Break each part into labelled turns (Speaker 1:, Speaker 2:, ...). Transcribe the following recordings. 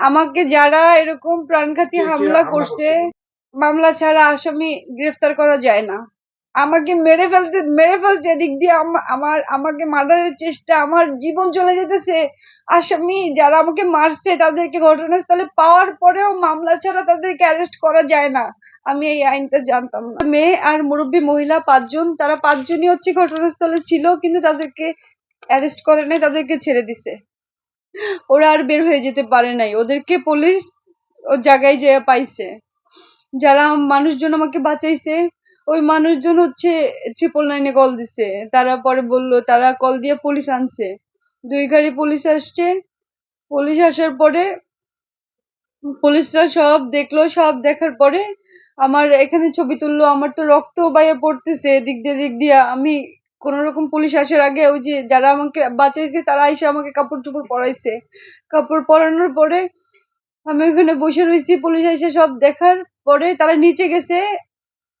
Speaker 1: আমাকে যারা এরকম প্রাণঘাতী হামলা করছে? মামলা ছাড়া আসামি গ্রেফতার করা যায় না। আমাকে মেরে ফেলতে মেরে ফেলছে এদিক দিয়ে আম- আমার আমাকে মার্ডারের চেষ্টা আমার জীবন চলে যেতেছে। আসামি যারা আমাকে মারছে তাদেরকে ঘটনাস্থলে পাওয়ার পরেও মামলা ছাড়া তাদেরকে অ্যারেস্ট করা যায় না। আমি এই আইনটা জানতাম না। মেয়ে আর মুরব্বী মহিলা পাঁচজন তারা পাঁচজনই হচ্ছে ঘটনাস্থলে ছিল কিন্তু তাদেরকে অ্যারেস্ট করে নাই তাদেরকে ছেড়ে দিছে। ওরা আর বের হয়ে যেতে পারে নাই। ওদেরকে পুলিশ ও জায়গায় যেয়ে পাইছে। যারা মানুষজন আমাকে বাঁচাইছে, ওই মানুষজন হচ্ছে ট্রিপল নাইনে কল দিছে। তারা পরে বলল, তারা কল দিয়ে পুলিশ আনছে। দুই গাড়ি পুলিশ আসছে। পুলিশ আসার পরে পুলিশরা সব দেখল, সব দেখার পরে আমার এখানে ছবি তুললো, আমার তো রক্ত বাইরে পড়তেছে, এদিক দিয়ে দিক দিয়ে। আমি কোন রকম পুলিশ আসার আগে ওই যে যারা আমাকে বাঁচাইছে তারা এসে আমাকে কাপড় চোপড় পরাইছে। কাপড় পরানোর পরে আমি ওখানে বসে রয়েছি পুলিশ এসে সব দেখার পরে তারা নিচে গেছে।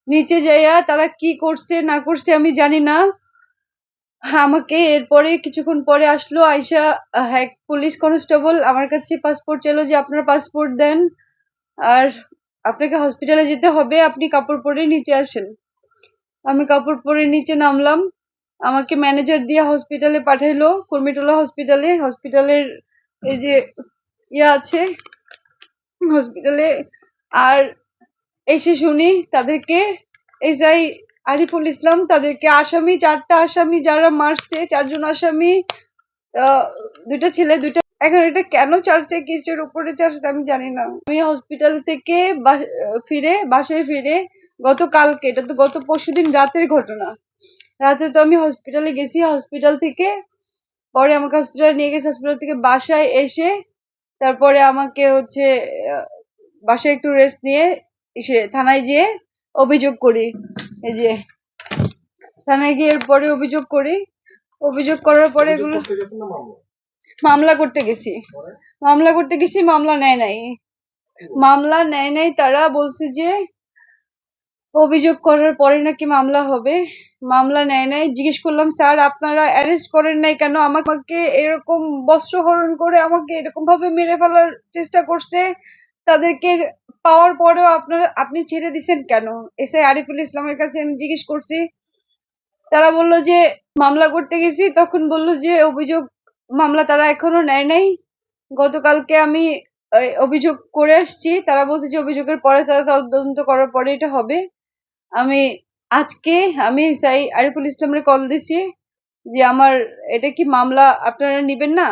Speaker 1: নিচে যাইয়া তারা কি করছে না করছে আমি জানি না। আমাকে এরপরে কিছুক্ষণ পরে আসলো আইসা আহ, এক পুলিশ কনস্টেবল আমার কাছে পাসপোর্ট চাইলো যে আপনার পাসপোর্ট দেন। আর আপনাকে হসপিটালে যেতে হবে আপনি কাপড় পরে নিচে আসেন। আমি কাপড় পরে নিচে নামলাম। আমাকে ম্যানেজার দিয়ে হসপিটালে পাঠাইলো, কুর্মিটোলা হসপিটালে হসপিটালের এই যে ইয়ে আছে হসপিটালে আর এসে শুনি তাদেরকে এসআই আরিফুল ইসলাম তাদেরকে, আসামি চারটা আসামি যারা মারছে, চারজন আসামি দুইটা ছেলে, দুইটা এখন এটা কেন চারছে কিসের উপরে চারছে আমি জানি না। আমি হসপিটাল থেকে ফিরে, বাসায় ফিরে, গতকালকে, এটা তো গত পরশুদিন রাতের ঘটনা। রাতে তো আমি হসপিটালে গেছি হসপিটাল থেকে পরে আমাকে হসপিটালে নিয়ে গেছে। হসপিটাল থেকে বাসায় এসে তারপরে আমাকে হচ্ছে আহ, বাসায় একটু রেস্ট নিয়ে এসে থানায় গিয়ে অভিযোগ করি। এই যে থানায় গিয়ে পরে অভিযোগ করি। অভিযোগ করার পরে এগুলো?
Speaker 2: মামলা?
Speaker 1: করতে গেছি। মামলা করতে গেছি মামলা নেয় নাই। মামলা নেয় নাই তারা বলছে যে অভিযোগ করার পরে নাকি মামলা হবে। মামলা নেয় নাই। জিজ্ঞেস করলাম, স্যার, আপনারা অ্যারেস্ট করেন নাই কেন? আমাকে এরকম বস্ত্রহরণ করে আমাকে এরকম ভাবে মেরে ফেলার চেষ্টা করছে। তাদেরকে পাওয়ার পরেও আপনারা, আপনি ছেড়ে দিছেন কেন? এসআই আরিফুল ইসলামের কাছে আমি জিজ্ঞেস করছি। তারা বলল যে, মামলা করতে গেছি। তখন বলল যে, অভিযোগ, মামলা তারা এখনও নেয় নাই। গতকালকে আমি অভিযোগ করে আসছি। তারা বলছে যে, অভিযোগের পরে তারা তদন্ত করার পরে এটা হবে। আমি আজকে আমি সাই আরিফুল ইসলামের কল দিছি যে আমার এটা কি মামলা আপনারা নিবেন না?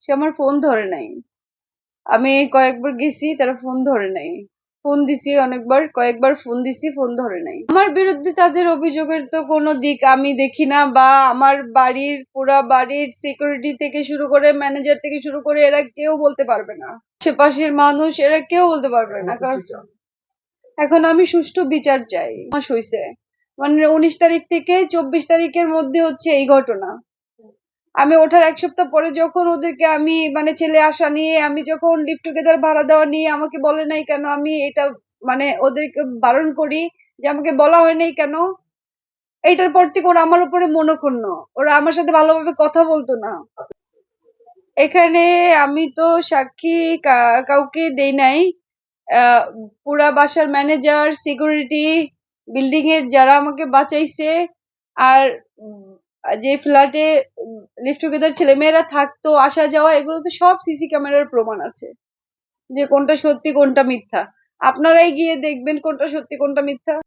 Speaker 1: সে আমার ফোন ধরে নাই। আমি কয়েকবার গেছি, তারা ফোন ধরে নাই। ফোন দিছি অনেকবার, কয়েকবার ফোন দিছি ফোন ধরে নাই। আমার বিরুদ্ধে তাদের অভিযোগের তো কোনো দিক আমি দেখি না বা আমার বাড়ির, পুরা বাড়ির সিকিউরিটি থেকে শুরু করে ম্যানেজার থেকে শুরু করে এরা কেউ বলতে পারবে না। আশেপাশের মানুষ, এরা কেউ বলতে পারবে না। কারণ? এখন আমি সুষ্ঠু বিচার চাই। মাস হইছে। মানে উনিশ তারিখ থেকে চব্বিশ তারিখের মধ্যে হচ্ছে এই ঘটনা। আমি ওঠার এক সপ্তাহ পরে যখন ওদেরকে আমি মানে ছেলে আসা নিয়ে, আমি যখন লিভ টুগেদার ভাড়া দেওয়া নিয়ে আমাকে বলে নাই কেন, আমি এটা মানে ওদেরকে বারণ করি যে আমাকে বলা হয় নাই কেন এইটার পর থেকে ওরা আমার উপরে মনোক্ষুণ্ণ। ওরা আমার সাথে ভালোভাবে কথা বলতো না। এখানে আমি তো সাক্ষী কাউকে দেই নাই। পুরা বাসার ম্যানেজার সিকিউরিটি বিল্ডিং এর যারা আমাকে বাঁচাইছে আর যে ফ্ল্যাটে লিফট টুগেদার ছেলেমেয়েরা থাকতো, আসা যাওয়া এগুলো তো সব সিসি ক্যামেরার প্রমাণ আছে। যে কোনটা সত্যি, কোনটা মিথ্যা। আপনারাই গিয়ে দেখবেন কোনটা সত্যি, কোনটা মিথ্যা।